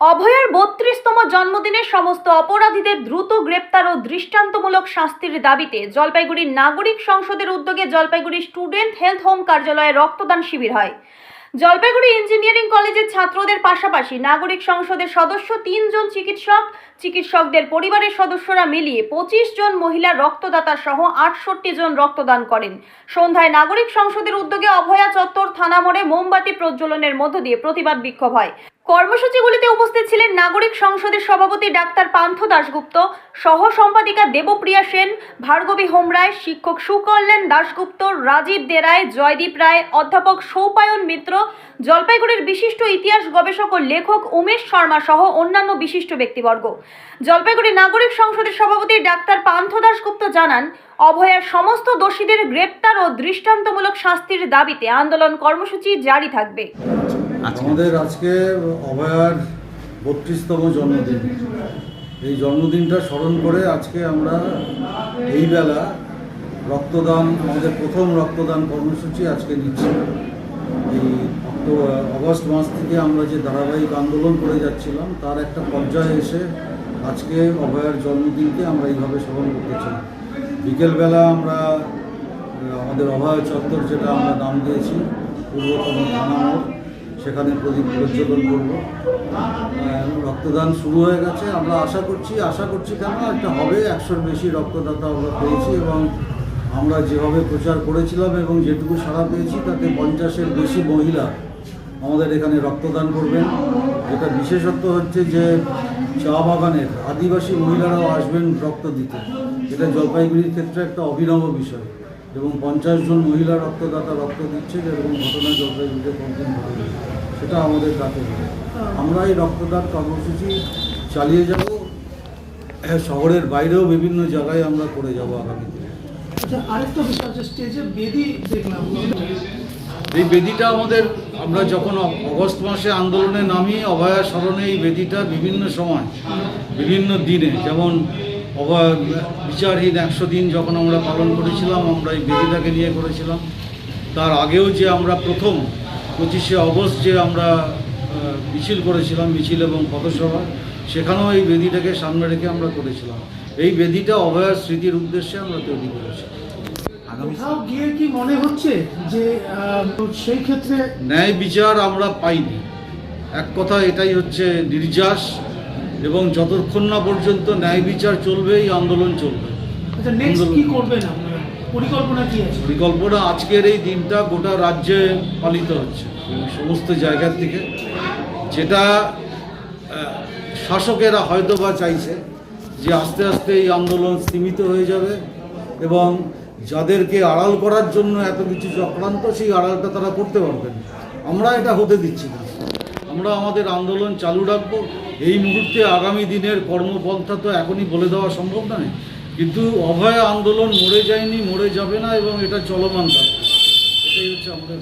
অভয়ার বত্রিশতম জন্মদিনে সমস্ত অপরাধীদের দ্রুত গ্রেপ্তার ও দৃষ্টান্তমূলক শাস্তির দাবিতে জলপাইগুড়ির নাগরিক সংসদের উদ্যোগে জলপাইগুড়ি স্টুডেন্ট হেলথ হোম কার্যালয়ে রক্তদান শিবির হয়। জলপাইগুড়ি ইঞ্জিনিয়ারিং কলেজের ছাত্রদের পাশাপাশি নাগরিক সংসদের সদস্য তিনজন চিকিৎসক, চিকিৎসকদের পরিবারের সদস্যরা মিলিয়ে পঁচিশ জন মহিলা রক্তদাতা সহ আটষট্টি জন রক্তদান করেন। সন্ধ্যায় নাগরিক সংসদের উদ্যোগে অভয়া চত্বর থানা মোড়ে মোমবাতি প্রজ্বলনের মধ্য দিয়ে প্রতিবাদ বিক্ষোভ হয়। কর্মসূচিগুলিতে উপস্থিত ছিলেন নাগরিক সংসদের সভাপতি ডাক্তার পান্থ দাশগুপ্ত সহ সম্পাদিকা দেবপ্রিয়া সেন, ভার্গবী হোমরায়, শিক্ষক সুকল্যাণ দাশগুপ্ত, রাজীব দেরায়, জয়দীপ রায়, অধ্যাপক সৌপায়ন মিত্র, জলপাইগুড়ির বিশিষ্ট ইতিহাস গবেষক ও লেখক উমেশ শর্মা সহ অন্যান্য বিশিষ্ট ব্যক্তিবর্গ। জলপাইগুড়ি নাগরিক সংসদের সভাপতি ডাক্তার পান্থ দাশগুপ্ত জানান অভয়ার সমস্ত দোষীদের গ্রেপ্তার ও দৃষ্টান্তমূলক শাস্তির দাবিতে আন্দোলন কর্মসূচি জারি থাকবে। আমাদের আজকে অভয়ার বত্রিশতম জন্মদিন। এই জন্মদিনটা স্মরণ করে আজকে আমরা এই বেলা রক্তদান আমাদের প্রথম রক্তদান কর্মসূচি আজকে নিচ্ছি। এই অক্টোবর অগস্ট মাস থেকে আমরা যে ধারাবাহিক আন্দোলন করে যাচ্ছিলাম তার একটা পর্যায়ে এসে আজকে অভয়ার জন্মদিনকে আমরা এইভাবে স্মরণ করতে চাই। বিকেলবেলা আমরা আমাদের অভয় চত্বর যেটা আমরা নাম দিয়েছি, পূর্বতন থানা মোড়, সেখানে প্রদীপ প্রজ্বলন করব। রক্তদান শুরু হয়ে গেছে। আমরা আশা করছি আশা করছি কেন? একটা হবে, একশোর বেশি রক্তদাতা আমরা পেয়েছি এবং আমরা যেভাবে প্রচার করেছিলাম এবং যেটুকু সাড়া পেয়েছি, তাতে পঞ্চাশের বেশি মহিলা আমাদের এখানে রক্তদান করবেন। যেটা বিশেষত্ব হচ্ছে যে চা বাগানের আদিবাসী মহিলারাও আসবেন রক্ত দিতে। এটা জলপাইগুড়ির ক্ষেত্রে একটা অভিনব বিষয়। এবং পঞ্চাশ জন মহিলা রক্তদাতা রক্ত দিচ্ছে যেরকম ঘটনা জলপাইগুড়িতে কোনদিন ঘটেনি সেটা আমাদের কাছে আমরা এই রক্তদান কর্মসূচি চালিয়ে যাব। হ্যাঁ, শহরের বাইরেও বিভিন্ন জায়গায় আমরা করে যাব আগামী দিনে। আচ্ছা আরেকটা বিষয় স্টেজে বেদি দেখলাম। এই বেদিটা আমাদের আমরা যখন অগস্ট মাসে আন্দোলনে নামি অভয়া স্মরণে এই বেদিটা বিভিন্ন সময় বিভিন্ন দিনে যেমন বিচারহীন একশো দিন যখন আমরা পালন করেছিলাম আমরা এই বেদিটাকে নিয়ে করেছিলাম। তার আগেও যে আমরা প্রথম পঁচিশে অগস্ট যে আমরা মিছিল করেছিলাম মিছিল এবং পথসভা সেখানেও এই বেদিটাকে সামনে রেখে আমরা করেছিলাম। এই বেদিটা অভয়ার স্মৃতির উদ্দেশ্যে আমরা তৈরি করেছি। কোথাও গিয়ে কি মনে হচ্ছে যে সেই ক্ষেত্রে ন্যায় বিচার আমরা পাইনি। এক কথা এটাই হচ্ছে নির্যাস। এবং যতক্ষণ না পর্যন্ত ন্যায় বিচার চলবে এই আন্দোলন চলবে। আচ্ছা পরিকল্পনা আজকের এই দিনটা গোটা রাজ্যে পালিত হচ্ছে সমস্ত জায়গার থেকে। যেটা শাসকেরা হয়তো বা চাইছে যে আস্তে আস্তে এই আন্দোলন সীমিত হয়ে যাবে এবং যাদেরকে আড়াল করার জন্য এত কিছু চক্রান্ত সেই আড়ালটা তারা করতে পারবেন আমরা এটা হতে দিচ্ছি না। আমরা আমাদের আন্দোলন চালু রাখব। এই মুহূর্তে আগামী দিনের কর্মপন্থা তো এখনই বলে দেওয়া সম্ভব নয়। কিন্তু অভয় আন্দোলন মরে যায়নি, মরে যাবে না এবং এটা চলমান থাকবে এটাই হচ্ছে আমাদের